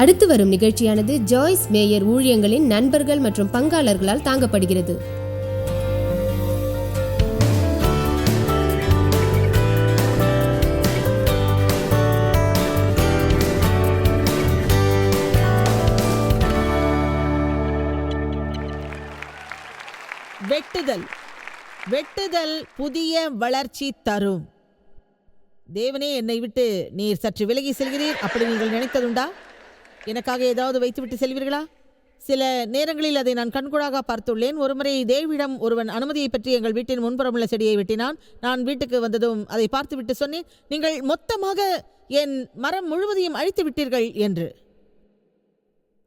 அடுத்து வரும் நிகழ்ச்சியானது ஜாய்ஸ் மேயர் ஊழியங்களின் நண்பர்கள் மற்றும் பங்காளர்களால் தாங்கப்படுகிறது. வெட்டுதல். வெட்டுதல் புதிய வளர்ச்சி தரும். தேவனே என்னை விட்டு நீர் சற்று விலகி செல்கிறீர். அப்படி நீங்கள் நினைத்ததுண்டா? எனக்காக ஏதாவது வைத்துவிட்டு செல்வீர்களா? சில நேரங்களில் அதை நான் கண்கூடாக பார்த்துள்ளேன். ஒருமுறை தேவிடம் ஒருவன் அனுமதியை பற்றி எங்கள் வீட்டின் முன்புறமுள்ள செடியை வெட்டினான். நான் வீட்டுக்கு வந்ததும் அதை பார்த்துவிட்டு சொன்னேன். நீங்கள் மொத்தமாக என் மரம் முழுவதையும் அழித்து விட்டீர்கள் என்று.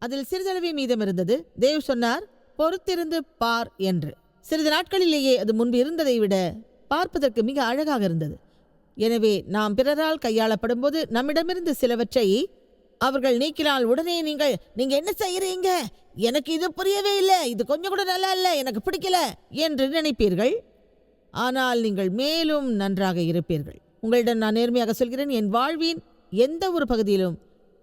அதில் சிறிதளவே மீதம் இருந்தது. தேவ் சொன்னார் பொறுத்திருந்து பார் என்று. சிறிது நாட்களிலேயே அது முன்பு இருந்ததை விட பார்ப்பதற்கு மிக அழகாக இருந்தது. எனவே நாம் பிறரால் கையாளப்படும்போது நம்மிடமிருந்து சிலவற்றை அவர்கள் நீக்கினால் உடனே நீங்கள் நீங்க என்ன செய்யறீங்க எனக்கு இது புரியவே இல்லை. இது கொஞ்சம் கூட நல்லா இல்லை. எனக்கு பிடிக்கல. என்று நினைப்பீர்கள். ஆனால் நீங்கள் மேலும் நன்றாக இருப்பீர்கள். உங்களிடம் நான் நேர்மையாக சொல்கிறேன். என் வாழ்வின் எந்த ஒரு பகுதியிலும்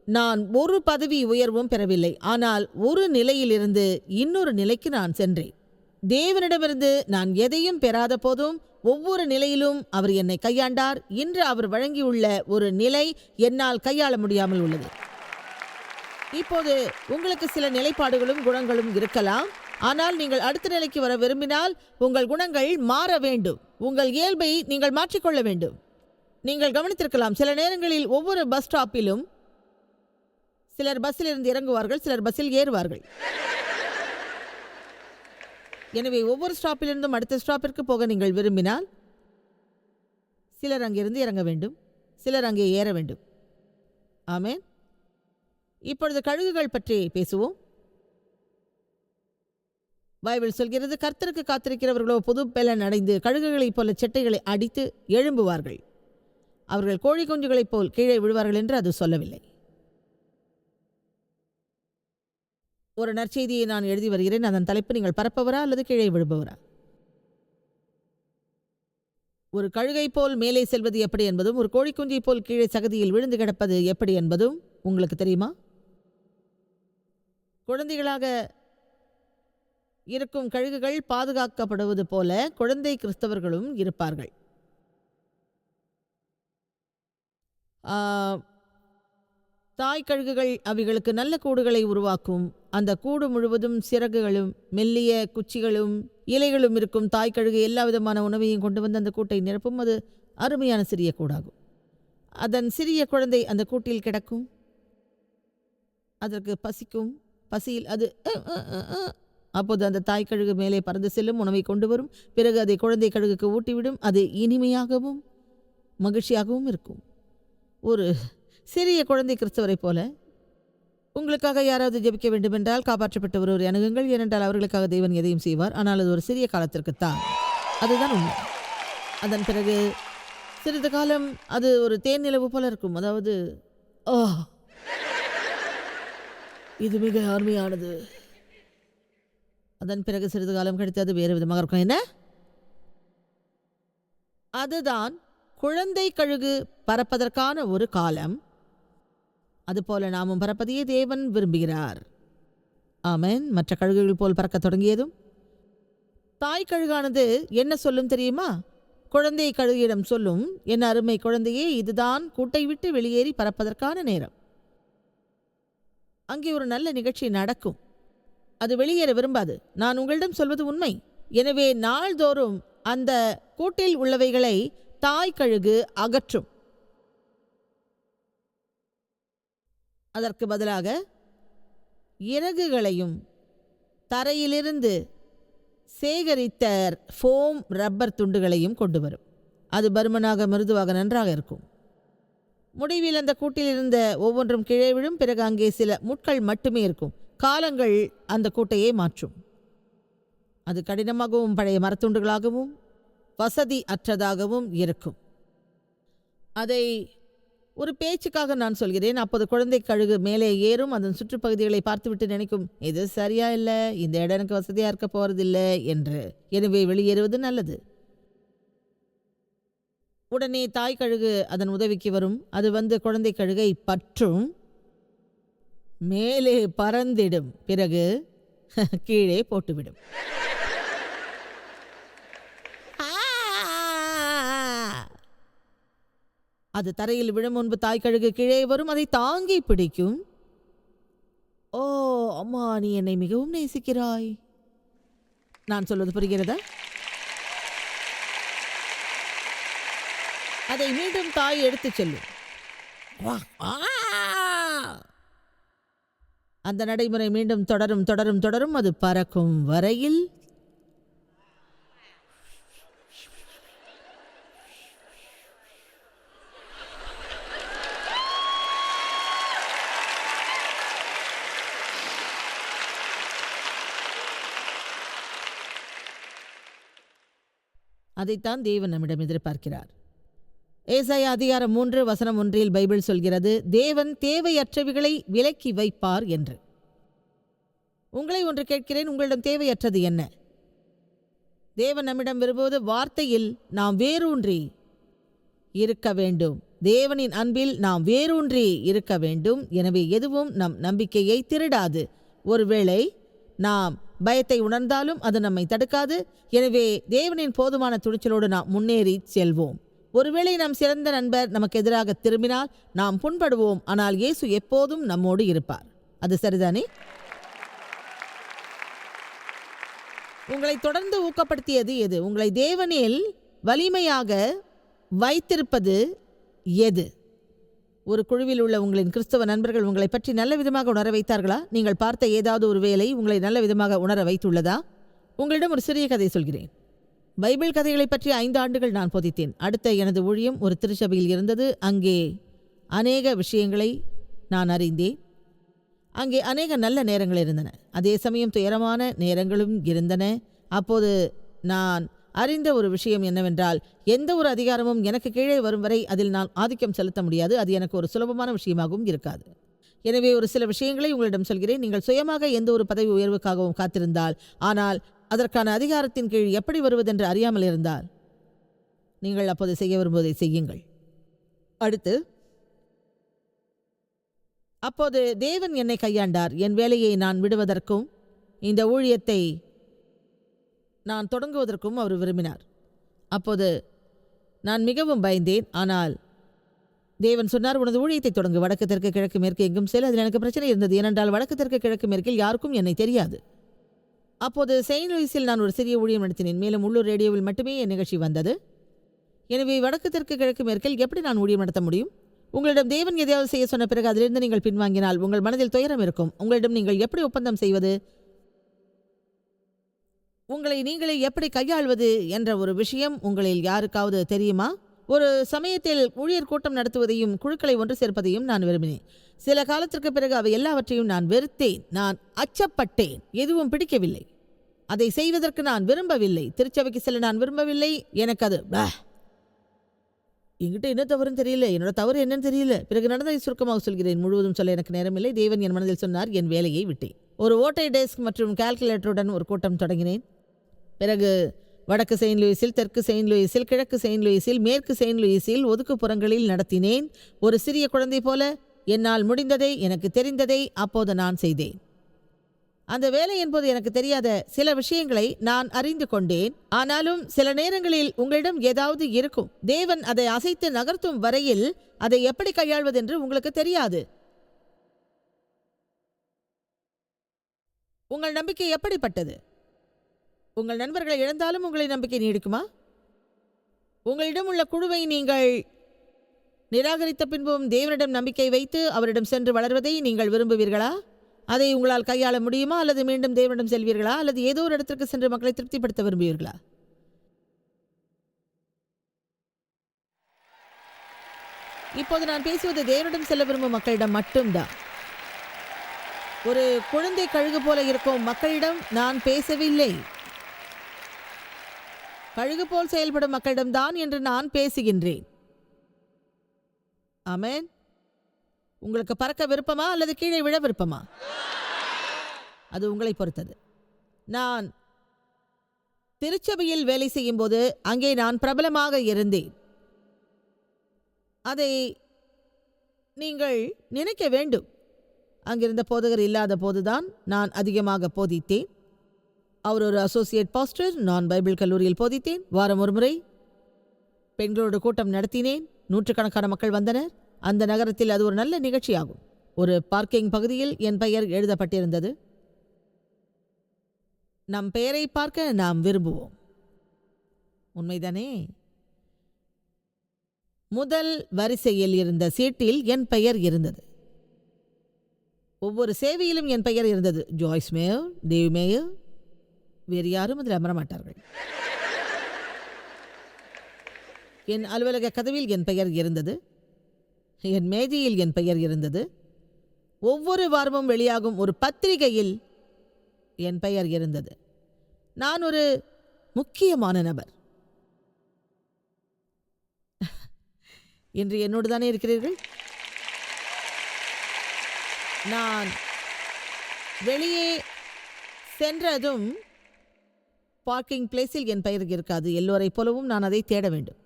நான் ஒரு பதவி உயர்வும் பெறவில்லை. ஆனால் ஒரு நிலையிலிருந்து இன்னொரு நிலைக்கு நான் சென்றேன். தேவனிடமிருந்து நான் எதையும் பெறாத போதும் ஒவ்வொரு நிலையிலும் அவர் என்னை கையாண்டார். இன்று அவர் வழங்கியுள்ள ஒரு நிலை என்னால் கையாள முடியாமல் உள்ளது. இப்போது உங்களுக்கு சில நிலைப்பாடுகளும் குணங்களும் இருக்கலாம். ஆனால் நீங்கள் அடுத்த நிலைக்கு வர விரும்பினால் உங்கள் குணங்கள் மாற வேண்டும். உங்கள் இயல்பை நீங்கள் மாற்றிக்கொள்ள வேண்டும். நீங்கள் கவனித்திருக்கலாம் சில நேரங்களில் ஒவ்வொரு பஸ் ஸ்டாப்பிலும் சிலர் பஸ்ஸில் இருந்து இறங்குவார்கள் சிலர் பஸ்ஸில் ஏறுவார்கள். எனவே ஒவ்வொரு ஸ்டாப்பிலிருந்தும் அடுத்த ஸ்டாப்பிற்கு போக நீங்கள் விரும்பினால் சிலர் அங்கிருந்து இறங்க வேண்டும் சிலர் அங்கே ஏற வேண்டும். ஆமே இப்பொழுது கழுகுகள் பற்றி பேசுவோம். பைபிள் சொல்கிறது கர்த்தருக்கு காத்திருக்கிறவர்களோ புது பலன் அடைந்து கழுகுகளைப் போல செட்டைகளை அடித்து எழும்புவார்கள். அவர்கள் கோழி குஞ்சுகளைப் போல் கீழே விழுவார்கள் என்று அது சொல்லவில்லை. ஒரு நற்செய்தியை நான் எழுதி வருகிறேன். அதன் தலைப்பு நீங்கள் பரப்பவரா அல்லது கீழே விழுபவரா? ஒரு கழுகை போல் மேலே செல்வது எப்படி என்பதும் ஒரு கோழிக்குஞ்சை போல் கீழே சகதியில் விழுந்து கிடப்பது எப்படி என்பதும் உங்களுக்கு தெரியுமா? குழந்தைகளாக இருக்கும் கழுகுகள் பாதுகாக்கப்படுவது போல குழந்தை கிறிஸ்தவர்களும் இருப்பார்கள். தாய் கழுகுகள் அவைகளுக்கு நல்ல கூடுகளை உருவாக்கும். அந்த கூடு முழுவதும் சிறகுகளும் மெல்லிய குச்சிகளும் இலைகளும் இருக்கும். தாய் கழுகு எல்லா விதமான உணவையும் கொண்டு வந்து அந்த கூட்டை நிரப்பும். அது அருமையான சிறிய கூடாகும். அதன் சிறிய குழந்தை அந்த கூட்டில் கிடக்கும். அதற்கு பசிக்கும். பசியில் அது அப்போது அந்த தாய் கழுகு மேலே பறந்து செல்லும் உணவை கொண்டு வரும். பிறகு அதை குழந்தை கழுகுக்கு ஊட்டிவிடும். அது இனிமையாகவும் மகிழ்ச்சியாகவும் இருக்கும். ஒரு சிறிய குழந்தை கிறிஸ்தவரை போல உங்களுக்காக யாராவது ஜெபிக்க வேண்டுமென்றால் காப்பாற்றப்பட்ட ஒருவரை அணுகுங்கள். ஏனென்றால் அவர்களுக்காக தெய்வன் எதையும் செய்வார். ஆனால் அது ஒரு சிறிய காலத்திற்குத்தான். அதுதான் உண்மை. அதன் பிறகு சிறிது காலம் அது ஒரு தேன் நிலவு போல இருக்கும். அதாவது ஓ இது மிக அருமையானது. அதன் பிறகு சிறிது காலம் கழித்து அது வேறு விதமாக இருக்கும். என்ன? அதுதான் குழந்தை கழுகு பறப்பதற்கான ஒரு காலம். அதுபோல நாமும் பறப்பதையே தேவன் விரும்புகிறார். ஆமன். மற்ற கழுகுகள் போல் பறக்கத் தொடங்கியதும் தாய் கழுகானது என்ன சொல்லும் தெரியுமா? குழந்தை கழுகிடம் சொல்லும் என் அருமை குழந்தையே இதுதான் கூட்டை விட்டு வெளியேறி பறப்பதற்கான நேரம். அங்கே ஒரு நல்ல நிகழ்ச்சி நடக்கும். அது வெளியேற விரும்பாது. நான் உங்களிடம் சொல்வது உண்மை. எனவே நாள்தோறும் அந்த கூட்டில் உள்ளவைகளை தாய் கழுகு அகற்றும். அதற்கு பதிலாக இறகுகளையும் தரையிலிருந்து சேகரித்த ஃபோம் ரப்பர் துண்டுகளையும் கொண்டு வரும். அது பருமனாக மிருதுவாக நன்றாக இருக்கும். முடிவில் அந்த கூட்டில் இருந்த ஒவ்வொன்றும் கீழே விழும் பிறகு அங்கே சில முட்கள் மட்டுமே இருக்கும். காலங்கள் அந்த கூட்டையே மாற்றும். அது கடினமாகவும் பழைய மரத்துண்டுகளாகவும் வசதி அற்றதாகவும் இருக்கும். அதை ஒரு பேச்சுக்காக நான் சொல்கிறேன். அப்போது குழந்தை கழுகு மேலே ஏறும். அதன் சுற்றுப்பகுதிகளை பார்த்துவிட்டு நினைக்கும் இது சரியா இல்லை. இந்த இடம் எனக்கு வசதியாக இருக்க போகிறதில்லை என்று. எனவே வெளியேறுவது நல்லது. உடனே தாய் கழுகு அதன் உதவிக்கு வரும். அது வந்து குழந்தை கழுகை பற்றும் மேலே பறந்திடும். பிறகு கீழே போட்டுவிடும். அது தரையில் விழும் முன்பு தாய் கழுகு கீழே வரும் அதை தாங்கி பிடிக்கும். ஓ அம்மா நீ என்னை மிகவும் நேசிக்கிறாய். நான் சொல்வது புரிகிறதா? அதை மீண்டும் தாய் எடுத்துச் செல்லும். அந்த நடைமுறை மீண்டும் தொடரும் தொடரும் தொடரும் அது பறக்கும் வரையில் அதைத்தான் தேவன் நம்மிடம் எதிர்பார்க்கிறார். ஏசாய அதிகாரம் மூன்று வசனம் ஒன்றில் பைபிள் சொல்கிறது தேவன் தேவையற்றவைகளை விலக்கி வைப்பார் என்று. உங்களை ஒன்று கேட்கிறேன் உங்களிடம் தேவையற்றது என்ன? தேவன் நம்மிடம் விரும்புவது வார்த்தையில் நாம் வேரூன்றி இருக்க வேண்டும். தேவனின் அன்பில் நாம் வேரூன்றி இருக்க வேண்டும். எனவே எதுவும் நம் நம்பிக்கையை திருடாது. ஒருவேளை நாம் பயத்தை உணர்ந்தாலும் அது நம்மை தடுக்காது. எனவே தேவனின் போதுமான துணிச்சலோடு நாம் முன்னேறி செல்வோம். ஒருவேளை நம் சிறந்த நண்பர் நமக்கு எதிராக திரும்பினால் நாம் புண்படுவோம். ஆனால் இயேசு எப்போதும் நம்மோடு இருப்பார். அது சரிதானே? உங்களை தொடர்ந்து ஊக்கப்படுத்தியது எது? உங்களை தேவனில் வலிமையாக வைத்திருப்பது எது? ஒரு குழுவில் உள்ள உங்களின் கிறிஸ்தவ நண்பர்கள் உங்களை பற்றி நல்ல விதமாக உணர வைத்தார்களா? நீங்கள் பார்த்த ஏதாவது ஒரு வேலை உங்களை நல்ல விதமாக உணர வைத்துள்ளதா? உங்களிடம் ஒரு சிறிய கதை சொல்கிறேன். பைபிள் கதைகளை பற்றி ஐந்து ஆண்டுகள் நான் போதித்தேன். அடுத்த எனது ஊழியம் ஒரு திருச்சபையில் இருந்தது. அங்கே அநேக விஷயங்களை நான் அறிந்தேன். அங்கே அநேக நல்ல நேரங்கள் இருந்தன. அதே சமயம் துயரமான நேரங்களும் இருந்தன. அப்போது நான் அறிந்த ஒரு விஷயம் என்னவென்றால் எந்த ஒரு அதிகாரமும் எனக்கு கீழே வரும் வரை அதில் நான் ஆதிக்கம் செலுத்த முடியாது. அது எனக்கு ஒரு சுலபமான விஷயமாகவும் இருக்காது. எனவே ஒரு சில விஷயங்களை உங்களிடம் சொல்கிறேன். நீங்கள் சுயமாக எந்த ஒரு பதவி உயர்வுக்காகவும் காத்திருந்தால் ஆனால் அதற்கான அதிகாரத்தின் கீழ் எப்படி வருவதென்று அறியாமல் இருந்தால் நீங்கள் அப்போது செய்ய விரும்புவதை செய்யுங்கள். அடுத்து அப்போது தேவன் என்னை கையாண்டார். என் வேலையை நான் விடுவதற்கும் இந்த ஊழியத்தை நான் தொடங்குவதற்கும் அவர் விரும்பினார். அப்போது நான் மிகவும் பயந்தேன். ஆனால் தேவன் சொன்னார் உனது ஊழியத்தை தொடங்கு. வடக்கு தெற்கு கிழக்கு மேற்கு எங்கும் செல். அதில் எனக்கு பிரச்சனை இருந்தது. ஏனென்றால் வடக்கு தெற்கு கிழக்கு மேற்கில் யாருக்கும் என்னை தெரியாது. அப்போது செயின்ட் லூயிஸில் நான் ஒரு சிறிய ஊழியம் நடத்தினேன். மேலும் உள்ளூர் ரேடியோவில் மட்டுமே என் நிகழ்ச்சி வந்தது. எனவே வடக்கு தெற்கு கிழக்கு மேற்கில் எப்படி நான் ஊழியம் நடத்த முடியும்? உங்களிடம் தேவன் எதையாவது செய்ய சொன்ன பிறகு அதிலிருந்து நீங்கள் பின்வாங்கினால் உங்கள் மனதில் துயரம் இருக்கும். உங்களிடம் நீங்கள் எப்படி ஒப்பந்தம் செய்வது? உங்களை நீங்களே எப்படி கையாள்வது என்ற ஒரு விஷயம் உங்களில் யாருக்காவது தெரியுமா? ஒரு சமயத்தில் ஊழியர் கூட்டம் நடத்துவதையும் குழுக்களை ஒன்று சேர்ப்பதையும் நான் விரும்பினேன். சில காலத்திற்கு பிறகு அவை எல்லாவற்றையும் நான் வெறுத்தேன். நான் அச்சப்பட்டேன். எதுவும் பிடிக்கவில்லை. அதை செய்வதற்கு நான் விரும்பவில்லை. திருச்சபைக்கு செல்ல நான் விரும்பவில்லை. எனக்கு அது என்கிட்ட என்ன தவறுன்னு தெரியல. என்னோட தவறு என்னன்னு தெரியல. பிறகு நடந்ததை சுருக்கமாக சொல்கிறேன். முழுவதும் சொல்ல எனக்கு நேரமில்லை. தேவன் என் மனதில் சொன்னார் என் வேலையை விட்டேன். ஒரு ஓட்டை டெஸ்க் மற்றும் கால்குலேட்டருடன் ஒரு கூட்டம் தொடங்கினேன். பிறகு வடக்கு செயின்ட் லூயிஸில் தெற்கு செயின்ட் லூயிஸில் கிழக்கு செயின்ட் லூயிஸில் மேற்கு செயின்ட் லூயிஸில் ஒதுக்குப்புறங்களில் நடத்தினேன். ஒரு சிறிய குழந்தை போல என்னால் முடிந்ததை எனக்கு தெரிந்ததை அப்போது நான் செய்தேன். அந்த வேலை என்பது எனக்கு தெரியாத சில விஷயங்களை நான் அறிந்து கொண்டேன். ஆனாலும் சில நேரங்களில் உங்களிடம் ஏதாவது இருக்கும். தேவன் அதை அசைத்து நகர்த்தும் வரையில் அதை எப்படி கையாள்வதென்று உங்களுக்கு தெரியாது. உங்கள் நம்பிக்கை எப்படிப்பட்டது? உங்கள் நண்பர்களை இழந்தாலும் உங்களை நம்பிக்கை நீடிக்குமா? உங்களிடம் உள்ள குழுவை நீங்கள் நிராகரித்த பின்பும் தேவனிடம் நம்பிக்கை வைத்து அவரிடம் சென்று வளர்வதை நீங்கள் விரும்புவீர்களா? அதை உங்களால் கையாள முடியுமா? அல்லது மீண்டும் தேவனிடம் செல்வீர்களா? அல்லது ஏதோ ஒரு இடத்திற்கு சென்று மக்களை திருப்திப்படுத்த விரும்புவீர்களா? இப்போது நான் பேசுவது தேவனிடம் செல்ல விரும்பும் மக்களிடம் மட்டும்தான். ஒரு குழந்தை கழுகு போல இருக்கும் மக்களிடம் நான் பேசவில்லை. கழுகு போல் செயல்படும் மக்களிடம்தான் என்று நான் பேசுகின்றேன். அமேன் உங்களுக்கு பறக்க விருப்பமா அல்லது கீழே விழ விருப்பமா? அது உங்களை பொறுத்தது. நான் திருச்சபையில் வேலை செய்யும்போது அங்கே நான் பிரபலமாக இருந்தேன். அதை நீங்கள் நினைக்க வேண்டும். அங்கிருந்த போதகர் இல்லாத போதுதான் நான் அதிகமாக போதித்தேன். அவர் ஒரு அசோசியேட் பாஸ்டர் நான் பைபிள் கல்லூரியில் போதித்தேன். வாரம் ஒரு முறை பெண்களோட கூட்டம் நடத்தினேன். நூற்றுக்கணக்கான மக்கள் வந்தனர். அந்த நகரத்தில் அது ஒரு நல்ல நிகழ்ச்சியாகும். ஒரு பார்க்கிங் பகுதியில் என் பெயர் எழுதப்பட்டிருந்தது. நம் பெயரை பார்க்க நாம் விரும்புவோம். உண்மைதானே? முதல் வரிசையில் இருந்த சீட்டில் என் பெயர் இருந்தது. ஒவ்வொரு சேவையிலும் என் பெயர் இருந்தது. ஜாய்ஸ் மேயர் தேவ் மேயர் வேறு யாரும் அதில் அமர மாட்டார்கள் என் அலுவலக கதவில் என் பெயர் இருந்தது. என் மேஜையில் என் பெயர் இருந்தது. ஒவ்வொரு வாரமும் வெளியாகும் ஒரு பத்திரிகையில் என் பெயர் இருந்தது. நான் ஒரு முக்கியமான நபர். இன்று என்னோடு தானே இருக்கிறீர்கள்? நான் வெளியே சென்றதும் பார்க்கிங் பிளேஸில் என் பெயர் இருக்காது. எல்லோரைப் போலவும் நான் அதை தேட வேண்டும்.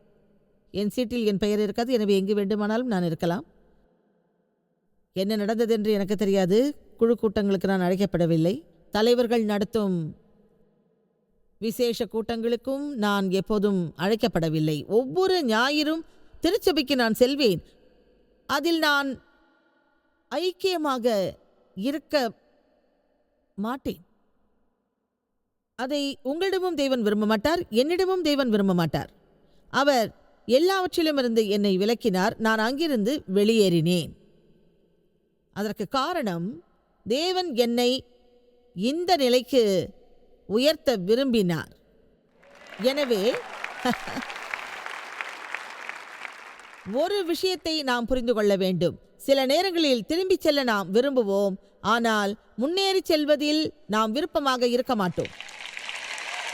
என் சீட்டில் என் பெயர் இருக்காது. எனவே எங்கு வேண்டுமானாலும் நான் இருக்கலாம். என்ன நடந்தது என்று எனக்கு தெரியாது. குழு கூட்டங்களுக்கு நான் அழைக்கப்படவில்லை. தலைவர்கள் நடத்தும் விசேஷ கூட்டங்களுக்கும் நான் எப்போதும் அழைக்கப்படவில்லை. ஒவ்வொரு ஞாயிறும் திருச்சபைக்கு நான் செல்வேன். அதில் நான் ஐக்கியமாக இருக்க மாட்டேன். அதை உங்களிடமும் தேவன் விரும்ப மாட்டார் என்னிடமும் தேவன் விரும்ப மாட்டார் அவர் எல்லாவற்றிலுமிருந்து என்னை விலக்கினார் நான் அங்கிருந்து வெளியேறினேன். அதற்கு காரணம் தேவன் என்னை இந்த நிலைக்கு உயர்த்த விரும்பினார். எனவே ஒரு விஷயத்தை நாம் புரிந்து கொள்ள வேண்டும். சில நேரங்களில் திரும்பிச் செல்ல நாம் விரும்புவோம் ஆனால் முன்னேறி செல்வதில் நாம் விருப்பமாக இருக்க மாட்டோம்.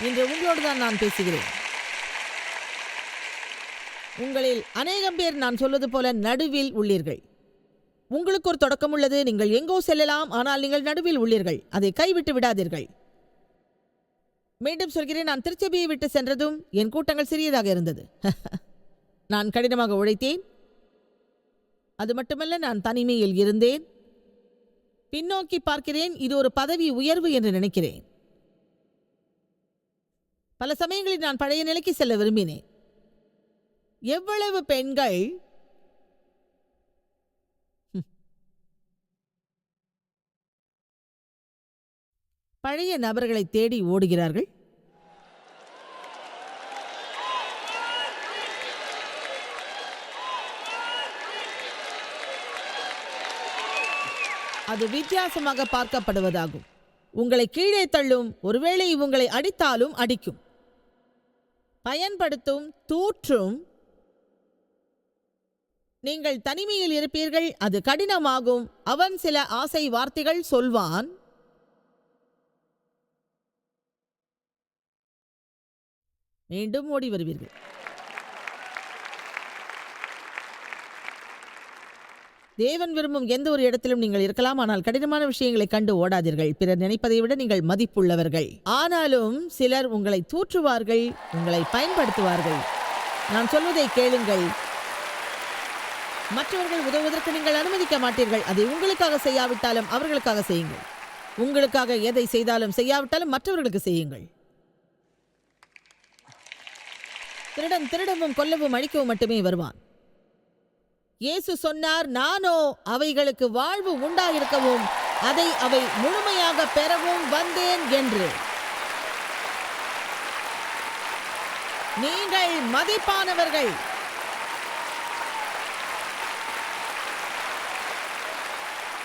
இன்று உங்களோடு தான் நான் பேசுகிறேன். உங்களில் அநேகம் பேர் நான் சொல்வது போல நடுவில் உள்ளீர்கள். உங்களுக்கு ஒரு தொடக்கம் உள்ளது நீங்கள் எங்கோ செல்லலாம் ஆனால் நீங்கள் நடுவில் உள்ளீர்கள். அதை கைவிட்டு விடாதீர்கள். மீண்டும் சொல்கிறேன் நான் திருச்சபையை விட்டு சென்றதும் என் கூட்டங்கள் சிறியதாக இருந்தது. நான் கடினமாக உழைத்தேன். அது மட்டுமல்ல நான் தனிமையில் இருந்தேன். பின்னோக்கி பார்க்கிறேன் இது ஒரு பதவி உயர்வு என்று நினைக்கிறேன். பல சமயங்களில் நான் பழைய நிலைக்கு செல்ல விரும்பினேன். எவ்வளவு பெண்கள் பழைய நபர்களை தேடி ஓடுகிறார்கள்? அது வித்தியாசமாக பார்க்கப்படுவதாகும். உங்களை கீழே தள்ளும் ஒருவேளை உங்களை அடித்தாலும் அடிக்கும். பயன்படுத்தும் தூற்றும். நீங்கள் தனிமையில் இருப்பீர்கள் அது கடினமாகும். அவன் சில ஆசை வார்த்தைகள் சொல்வான். மீண்டும் ஓடி வருவீர்கள். தேவன் விரும்பும் எந்த ஒரு இடத்திலும் நீங்கள் இருக்கலாம் ஆனால் கடினமான விஷயங்களை கண்டு ஓடாதீர்கள். பிறர் நினைப்பதை விட நீங்கள் மதிப்புள்ளவர்கள். ஆனாலும் சிலர் உங்களை தூற்றுவார்கள் உங்களை பயன்படுத்துவார்கள். நான் சொல்வதை கேளுங்கள். மற்றவர்கள் உதவுவதற்கு நீங்கள் அனுமதிக்க மாட்டீர்கள். அதை உங்களுக்காக செய்யாவிட்டாலும் அவர்களுக்காக செய்யுங்கள். உங்களுக்காக எதை செய்தாலும் செய்யாவிட்டாலும் மற்றவர்களுக்கு செய்யுங்கள். திருடன் திருடவும் கொல்லவும் அழிக்கவும் மட்டுமே வருவான். இயேசு சொன்னார் நானோ அவைகளுக்கு வாழ்வு உண்டாயிருக்கவும் அதை அவை முழுமையாக பெறவும் வந்தேன் என்று. நீங்கள் மதிப்பானவர்கள்.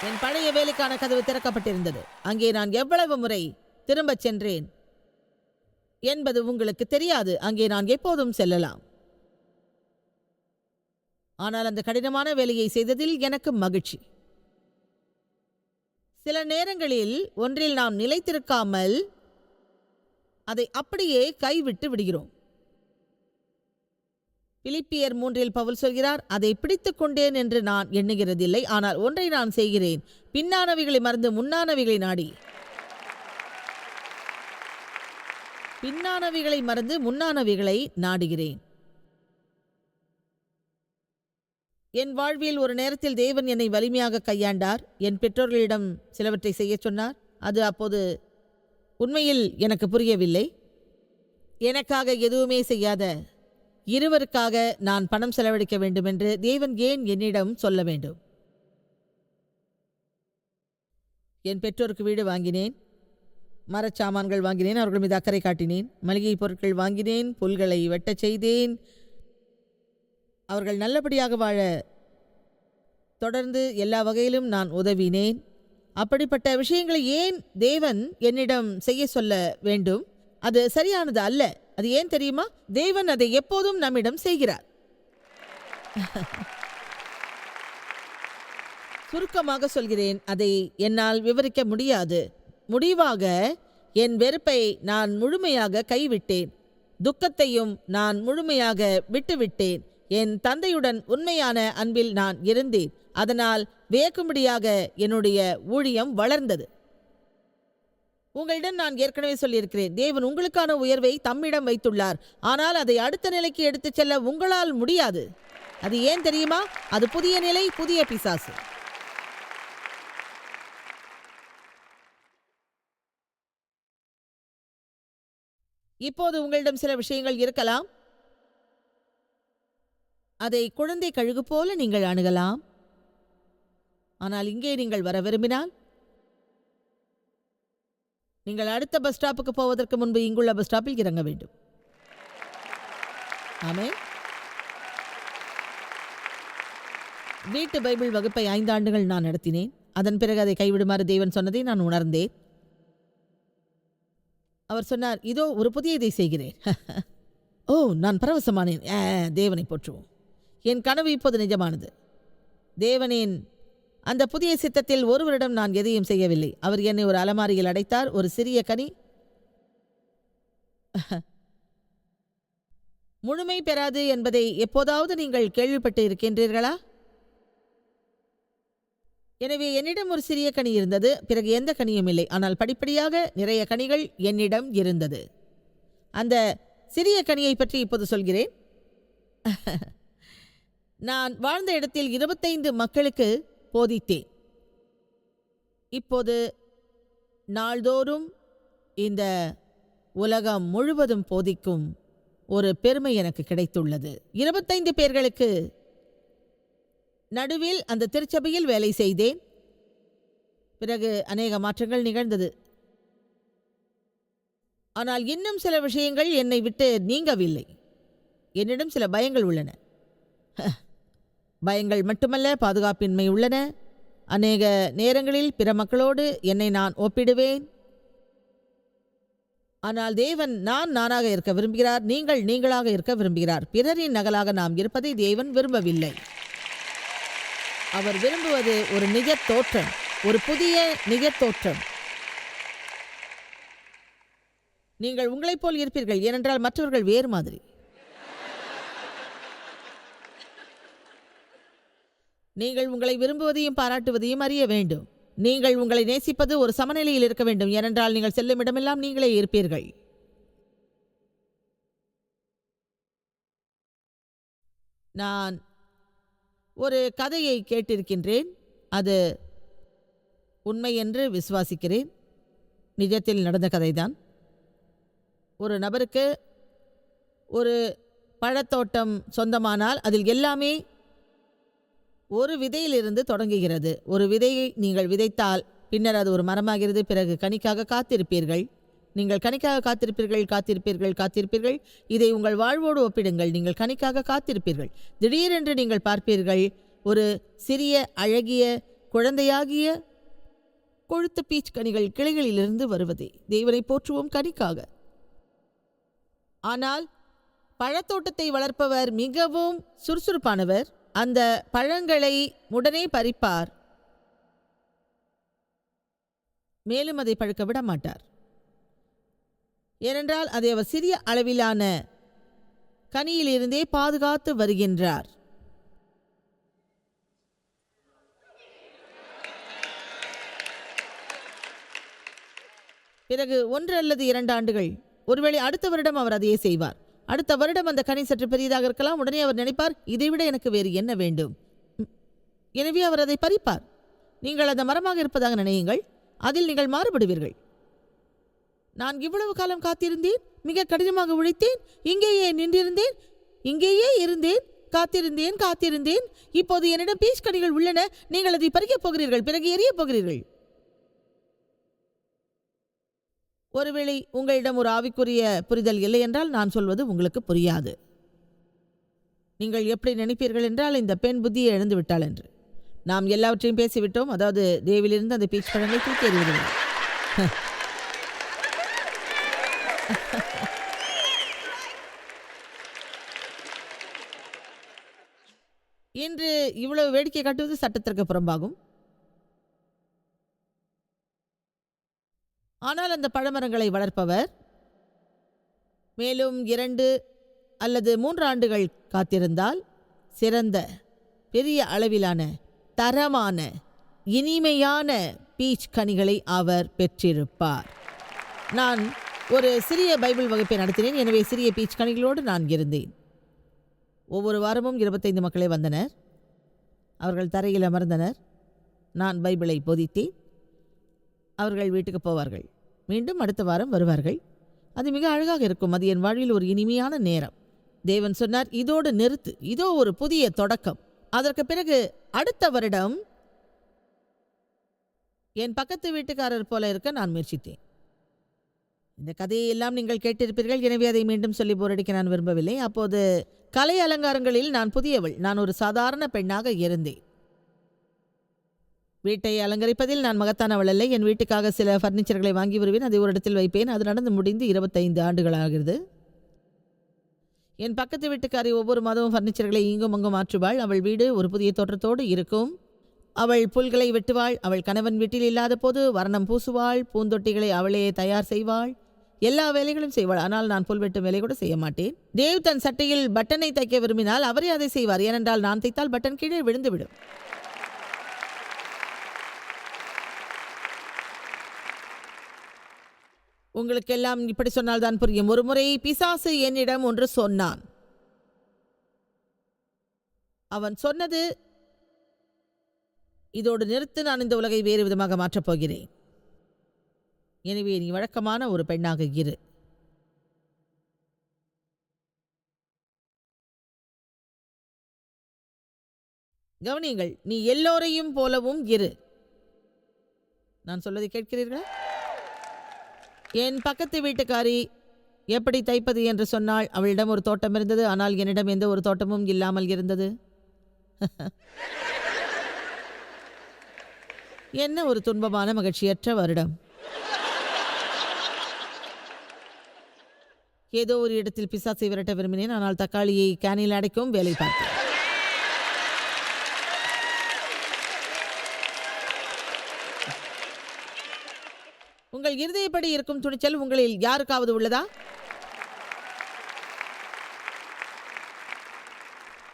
என் பழைய வேலைக்கான கதவு திறக்கப்பட்டிருந்தது. அங்கே நான் எவ்வளவு முறை திரும்பச் சென்றேன் என்பது உங்களுக்கு தெரியாது. அங்கே நான் எப்போதும் செல்லலாம். ஆனால் அந்த கடினமான வேலையை செய்ததில் எனக்கு மகிழ்ச்சி. சில நேரங்களில் ஒன்றில் நாம் நிலைத்திருக்காமல் அதை அப்படியே கைவிட்டு விடுகிறோம். பிலிப்பியர் மூன்றில் பவுல் சொல்கிறார் அதை பிடித்து கொண்டேன் என்று நான் எண்ணுகிறதில்லை ஆனால் ஒன்றை நான் செய்கிறேன். பின்னானவைகளை மறந்து முன்னானவைகளை நாடி. பின்னானவைகளை மறந்து முன்னானவைகளை நாடுகிறேன். என் வாழ்வில் ஒரு நேரத்தில் தேவன் என்னை வலிமையாக கையாண்டார். என் பெற்றோர்களிடம் சிலவற்றை செய்யச் சொன்னார். அது அப்போது உண்மையில் எனக்கு புரியவில்லை. எனக்காக எதுவுமே செய்யாத இருவருக்காக நான் பணம் செலவழிக்க வேண்டும் என்று தேவன் ஏன் என்னிடம் சொல்ல வேண்டும்? என் பெற்றோருக்கு வீடு வாங்கினேன். மரச்சாமான்கள் வாங்கினேன். அவர்கள் மீது அக்கறை காட்டினேன். மளிகை பொருட்கள் வாங்கினேன். புல்களை வெட்டச் செய்தேன். அவர்கள் நல்லபடியாக வாழ. தொடர்ந்து எல்லா வகையிலும் நான் உதவினேன். அப்படிப்பட்ட விஷயங்களை ஏன் தேவன் என்னிடம் செய்ய சொல்ல வேண்டும்? அது சரியானது அல்ல. அது ஏன் தெரியுமா? தேவன் அதை எப்போதும் நம்மிடம் செய்கிறார். சுருக்கமாக சொல்கிறேன். அதை என்னால் விவரிக்க முடியாது. முடிவாக என் வெறுப்பை நான் முழுமையாக கைவிட்டேன். துக்கத்தையும் நான் முழுமையாக விட்டுவிட்டேன். என் தந்தையுடன் உண்மையான அன்பில் நான் இருந்தேன். அதனால் வியக்கும்படியாக என்னுடைய ஊழியம் வளர்ந்தது. உங்களிடம் நான் ஏற்கனவே சொல்லியிருக்கிறேன். தேவன் உங்களுக்கான உயர்வை தம்மிடம் வைத்துள்ளார். ஆனால் அதை அடுத்த நிலைக்கு எடுத்துச் செல்ல உங்களால் முடியாது. அது ஏன் தெரியுமா? அது புதிய நிலை புதிய பிசாசு. இப்போது உங்களிடம் சில விஷயங்கள் இருக்கலாம். அதை குழந்தை கழுகு போல நீங்கள் அணுகலாம். ஆனால் இங்கே நீங்கள் வர விரும்பினால்? நீங்கள் அடுத்த பஸ் ஸ்டாப்புக்கு போவதற்கு முன்பு இங்குள்ள பஸ் ஸ்டாப்பில் இறங்க வேண்டும். ஆமே வீட்டு பைபிள் வகுப்பை ஐந்து ஆண்டுகள் நான் நடத்தினேன். அதன் பிறகு அதை கைவிடுமாறு தேவன் சொன்னதை நான் உணர்ந்தேன். அவர் சொன்னார் இதோ ஒரு புதிய இதை செய்கிறேன். ஓ நான் பரவசமானேன். ஆ, தேவனை போற்றுவோம். என் கனவு இப்போது நிஜமானது. தேவனின் அந்த புதிய சித்தத்தில் ஒருவரிடம் நான் எதையும் செய்யவில்லை. அவர் என்னை ஒரு அலமாரியில் அடைத்தார் ஒரு சிறிய கனி. முழுமை பெறாது என்பதை எப்போதாவது நீங்கள் கேள்விப்பட்டு இருக்கின்றீர்களா? எனவே என்னிடம் ஒரு சிறிய கனி இருந்தது பிறகு எந்த கனியும் இல்லை. ஆனால் படிப்படியாக நிறைய கனிகள் என்னிடம் இருந்தது. அந்த சிறிய கனியை பற்றி இப்போது சொல்கிறேன். நான் வாழ்ந்த இடத்தில் இருபத்தைந்து மக்களுக்கு போதித்தேன். இப்போது நாள்தோறும் இந்த உலகம் முழுவதும் போதிக்கும் ஒரு பெருமை எனக்கு கிடைத்துள்ளது. இருபத்தைந்து பேர்களுக்கு நடுவில் அந்த திருச்சபையில் வேலை செய்தேன். பிறகு அநேக மாற்றங்கள் நிகழ்ந்தது. ஆனால் இன்னும் சில விஷயங்கள் என்னை விட்டு நீங்கவில்லை. என்னிடம் சில பயங்கள் உள்ளன. பயங்கள் மட்டுமல்ல பாதுகாப்பின்மை உள்ளன. அநேக நேரங்களில் பிற மக்களோடு என்னை நான் ஒப்பிடுவேன். ஆனால் தேவன் நான் நானாக இருக்க விரும்புகிறார் நீங்கள் நீங்களாக இருக்க விரும்புகிறார். பிறரின் நகலாக நாம் இருப்பதை தேவன் விரும்பவில்லை. அவர் விரும்புவது ஒரு நிஜ தோற்றம் ஒரு புதிய நிஜ தோற்றம். நீங்கள் உங்களைப் போல் இருப்பீர்கள் ஏனென்றால் மற்றவர்கள் வேறு மாதிரி. நீங்கள் உங்களை விரும்புவதையும் பாராட்டுவதையும் அறிய வேண்டும். நீங்கள் உங்களை நேசிப்பது ஒரு சமநிலையில் இருக்க வேண்டும். ஏனென்றால் நீங்கள் செல்லும் இடமெல்லாம் நீங்களே இருப்பீர்கள். நான் ஒரு கதையை கேட்டிருக்கின்றேன். அது உண்மை என்று விசுவாசிக்கிறேன். நிஜத்தில் நடந்த கதைதான். ஒரு நபருக்கு ஒரு பழத்தோட்டம் சொந்தமானால் அதில் எல்லாமே ஒரு விதையிலிருந்து தொடங்குகிறது. ஒரு விதையை நீங்கள் விதைத்தால் பின்னர் அது ஒரு மரமாகிறது. பிறகு கனிக்காக காத்திருப்பீர்கள். நீங்கள் கனிக்காக காத்திருப்பீர்கள். காத்திருப்பீர்கள். காத்திருப்பீர்கள். இதை உங்கள் வாழ்வோடு ஒப்பிடுங்கள். நீங்கள் கனிக்காக காத்திருப்பீர்கள். திடீரென்று நீங்கள் பார்ப்பீர்கள். ஒரு சிறிய அழகிய குழந்தையாகிய கொழுத்த பீச் கனிகள் கிளைகளிலிருந்து வருவதே. தேவனை போற்றுவோம் கனிக்காக. ஆனால் பழத்தோட்டத்தை வளர்ப்பவர் மிகவும் சுறுசுறுப்பானவர். அந்த பழங்களை உடனே பறிப்பார். மேலும் அதை பழுக்க விட மாட்டார். ஏனென்றால் அதை அவர் சிறிய அளவிலான கனியிலிருந்தே பாதுகாத்து வருகின்றார். பிறகு ஒன்று அல்லது இரண்டு ஆண்டுகள் ஒருவேளை அடுத்த வருடம் அவர் அதையே செய்வார். அடுத்த வருடம் அந்த கனி சற்று பெரியதாக இருக்கலாம். உடனே அவர் நினைப்பார் இதைவிட எனக்கு வேறு என்ன வேண்டும்? எனவே அவர் அதை பறிப்பார். நீங்கள் அந்த மரமாக இருப்பதாக நினையுங்கள். அதில் நீங்கள் மாறுபடுவீர்கள். நான் இவ்வளவு காலம் காத்திருந்தேன். மிக கடினமாக உழைத்தேன். இங்கேயே நின்றிருந்தேன். இங்கேயே இருந்தேன். காத்திருந்தேன் காத்திருந்தேன். இப்போது என்னிடம் பீச் கனிகள் உள்ளன. நீங்கள் அதை பறிக்கப் போகிறீர்கள். பிறகு எரியப் போகிறீர்கள். ஒருவேளை உங்களிடம் ஒரு ஆவிக்குரிய புரிதல் இல்லை என்றால் நான் சொல்வது உங்களுக்கு புரியாது. நீங்கள் எப்படி நினைப்பீர்கள் என்றால் இந்த பெண் புத்தியை எழுந்து விட்டாள் என்று. நாம் எல்லாவற்றையும் பேசிவிட்டோம். அதாவது தேவிலிருந்து அந்த பீச் பழங்களை தூக்கி எறிவிடுவோம் இன்று இவ்வளவு வேடிக்கை காட்டுவது சட்டத்திற்கு புறம்பாகும். ஆனால் அந்த பழமரங்களை வளர்ப்பவர் மேலும் இரண்டு அல்லது மூன்று ஆண்டுகள் காத்திருந்தால் சிறந்த பெரிய அளவிலான தரமான இனிமையான பீச் கனிகளை அவர் பெற்றிருப்பார். நான் ஒரு சிறிய பைபிள் வகுப்பை நடத்தினேன். எனவே சிறிய பீச் கனிகளோடு நான் இருந்தேன். ஒவ்வொரு வாரமும் இருபத்தைந்து மக்களே வந்தனர். அவர்கள் தரையில் அமர்ந்தனர். நான் பைபிளை போதித்தேன். அவர்கள் வீட்டுக்கு போவார்கள். மீண்டும் அடுத்த வாரம் வருவார்கள். அது மிக அழகாக இருக்கும். அது என் வாழ்வில் ஒரு இனிமையான நேரம். தேவன் சொன்னார் இதோடு நிறுத்து. இதோ ஒரு புதிய தொடக்கம். அதற்கு பிறகு அடுத்த வருடம் என் பக்கத்து வீட்டுக்காரர் போல இருக்க நான் முயற்சித்தேன். இந்த கதையை எல்லாம் நீங்கள் கேட்டிருப்பீர்கள். எனவே அதை மீண்டும் சொல்லி போரடிக்க நான் விரும்பவில்லை. அப்போது கலை அலங்காரங்களில் நான் புதியவள். நான் ஒரு சாதாரண பெண்ணாக இருந்தேன். வீட்டை அலங்கரிப்பதில் நான் மகத்தானவள் அல்ல. என் வீட்டுக்காக சில ஃபர்னிச்சர்களை வாங்கி வருவேன். அதை ஒரு இடத்தில் வைப்பேன். அது நடந்து முடிந்து இருபத்தைந்து ஆண்டுகளாகிறது என் பக்கத்து வீட்டுக்காரி ஒவ்வொரு மாதமும் ஃபர்னிச்சர்களை இங்கும் அங்கும் மாற்றுவாள். அவள் வீடு ஒரு புதிய தோற்றத்தோடு இருக்கும். அவள் புல்களை வெட்டுவாள். அவள் கணவன் வீட்டில் இல்லாத போது வர்ணம் பூசுவாள். பூந்தொட்டிகளை அவளே தயார் செய்வாள். எல்லா வேலைகளும் செய்வாள். ஆனால் நான் புல் வெட்டும் வேலை கூட செய்ய மாட்டேன். தேவ் தன் சட்டையில் பட்டனை தைக்க விரும்பினால் அவரே அதை செய்வார். ஏனென்றால் நான் தைத்தால் பட்டன் கீழே விழுந்துவிடும். உங்களுக்கெல்லாம் இப்படி சொன்னால்தான் புரியும். ஒரு முறை பிசாசு என்னிடம் ஒன்று சொன்னான். அவன் சொன்னது இதோடு நிறுத்து நான் இந்த உலகை வேறு விதமாக மாற்றப் போகிறேன். எனவே நீ வழக்கமான ஒரு பெண்ணாக இரு. கவனியுங்கள் நீ எல்லோரையும் போலவும் இரு. நான் சொல்வதை கேட்கிறீர்களா? என் பக்கத்து வீட்டுக்காரி எப்படி தைப்பது என்று சொன்னால் அவளிடம் ஒரு தோட்டம் இருந்தது ஆனால் என்னிடம் எந்த ஒரு தோட்டமும் இல்லாமல் இருந்தது. என்ன ஒரு துன்பமான மகிழ்ச்சியற்ற வருடம். ஏதோ ஒரு இடத்தில் பிசாசை விரட்ட விரும்பினேன் ஆனால் தக்காளியை கேனில் அடைக்கவும் வேலை பார்த்தேன். உங்கள் இருதயப்படி இருக்கும் துணிச்சல் உங்களில் யாருக்காவது உள்ளதா?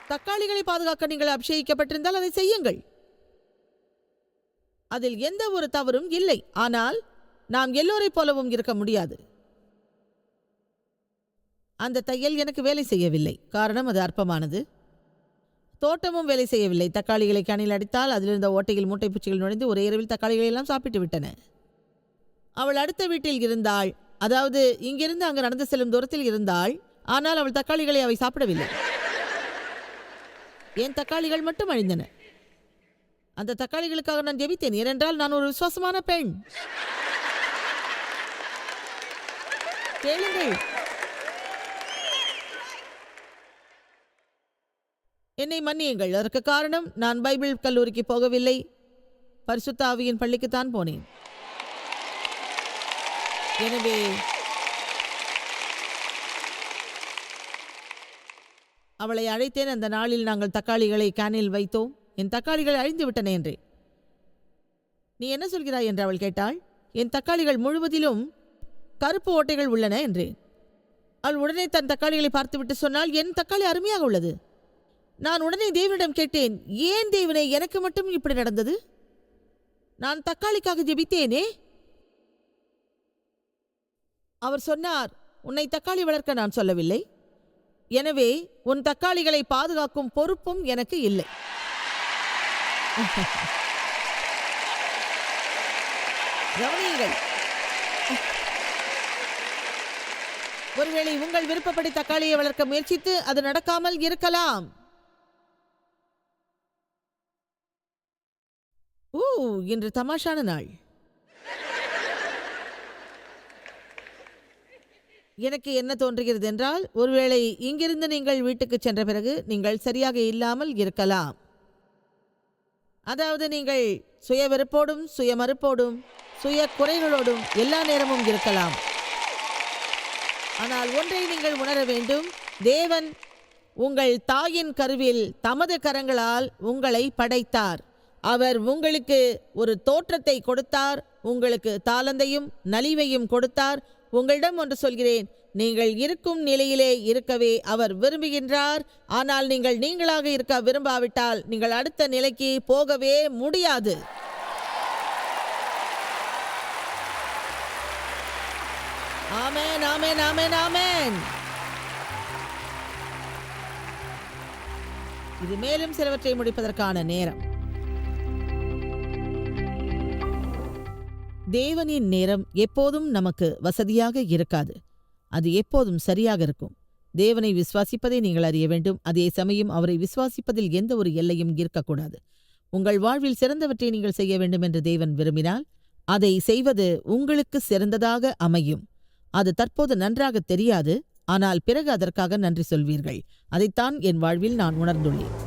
தக்காளிகளை பாதுகாக்க நீங்கள் அபிஷேகிக்கப்பட்டிருந்தால் அதை செய்யுங்கள். அதில் எந்த ஒரு தவறும் இல்லை. ஆனால் நாம் எல்லோரைப் போலவும் இருக்க முடியாது. அந்த தையல் எனக்கு வேலை செய்யவில்லை. காரணம் அது அற்பமானது. தோட்டமும் வேலை செய்யவில்லை. தக்காளிகளை கணில் அடித்தால் அதிலிருந்த ஓட்டையில் மூட்டை பூச்சிகள் நுழைந்து ஒரே இரவில் தக்காளிகளை எல்லாம் சாப்பிட்டு விட்டன அவள் அடுத்த வீட்டில் இருந்தாள். அதாவது இங்கிருந்து அங்கு நடந்து செல்லும் தூரத்தில் இருந்தாள். ஆனால் அவள் தக்காளிகளை அவை சாப்பிடவில்லை. என் தக்காளிகள் மட்டும் அழிந்தன? அந்த தக்காளிகளுக்காக நான் ஜெபித்தேன். ஏனென்றால் நான் ஒரு விசுவாசமான பெண். கேளுங்கள். என்னை மன்னியுங்கள். அதற்கு காரணம் நான் பைபிள் கல்லூரிக்கு போகவில்லை. பரிசுத்தாவியின் பள்ளிக்குத்தான் போனேன். எனவே அவளை அழைத்தேன். அந்த நாளில் நாங்கள் தக்காளிகளை கேனில் வைத்தோம். என் தக்காளிகள் அழிந்து விட்டன என்றேன் நீ என்ன சொல்கிறாய் என்று அவள் கேட்டாள். என் தக்காளிகள் முழுவதிலும் கருப்பு ஓட்டைகள் உள்ளன என்றேன் அவள் உடனே தன் தக்காளிகளை பார்த்துவிட்டு சொன்னால் என் தக்காளி அருமையாக உள்ளது. நான் உடனே தேவனிடம் கேட்டேன் ஏன் தேவனே எனக்கு மட்டும் இப்படி நடந்தது? நான் தக்காளிக்காக ஜெபித்தேனே? அவர் சொன்னார் உன்னை தக்காளி வளர்க்க நான் சொல்லவில்லை. எனவே உன் தக்காளிகளை பாதுகாக்கும் பொறுப்பும் எனக்கு இல்லை. கவனியுங்கள். ஒருவேளை உங்கள் விருப்பப்படி தக்காளியை வளர்க்க முயற்சித்து அது நடக்காமல் இருக்கலாம். ஊ இன்று தமாஷான நாள். எனக்கு என்ன தோன்றுகிறது என்றால் ஒருவேளை இங்கிருந்து நீங்கள் வீட்டுக்கு சென்ற பிறகு நீங்கள் சரியாக இல்லாமல் இருக்கலாம். அதாவது நீங்கள் சுய வெறுப்போடும் சுய மறுப்போடும் சுய குறைகளோடும் எல்லா நேரமும் இருக்கலாம். ஆனால் ஒன்றை நீங்கள் உணர வேண்டும் தேவன் உங்கள் தாயின் கருவில் தமது கரங்களால் உங்களை படைத்தார். அவர் உங்களுக்கு ஒரு தோற்றத்தை கொடுத்தார் உங்களுக்கு தாளந்தையும் நலிவையும் கொடுத்தார் உங்களிடம் ஒன்று சொல்கிறேன். நீங்கள் இருக்கும் நிலையிலே இருக்கவே அவர் விரும்புகின்றார். ஆனால் நீங்கள் நீங்களாக இருக்க விரும்பாவிட்டால் நீங்கள் அடுத்த நிலைக்கு போகவே முடியாது. ஆமென் ஆமென் ஆமென் ஆமென். இது மேலும் சிலவற்றை முடிப்பதற்கான நேரம். தேவனின் நேரம் எப்போதும் நமக்கு வசதியாக இருக்காது. அது எப்போதும் சரியாக இருக்கும். தேவனை விசுவாசிப்பதை நீங்கள் அறிய வேண்டும். அதே சமயம் அவரை விசுவாசிப்பதில் எந்த ஒரு எல்லையும் இருக்கக்கூடாது. உங்கள் வாழ்வில் சிறந்தவற்றை நீங்கள் செய்ய வேண்டும் என்று தேவன் விரும்பினால் அதை செய்வது உங்களுக்கு சிறந்ததாக அமையும். அது தற்போது நன்றாக தெரியாது. ஆனால் பிறகு அதற்காக நன்றி சொல்வீர்கள். அதைத்தான் என் வாழ்வில் நான் உணர்ந்துள்ளேன்.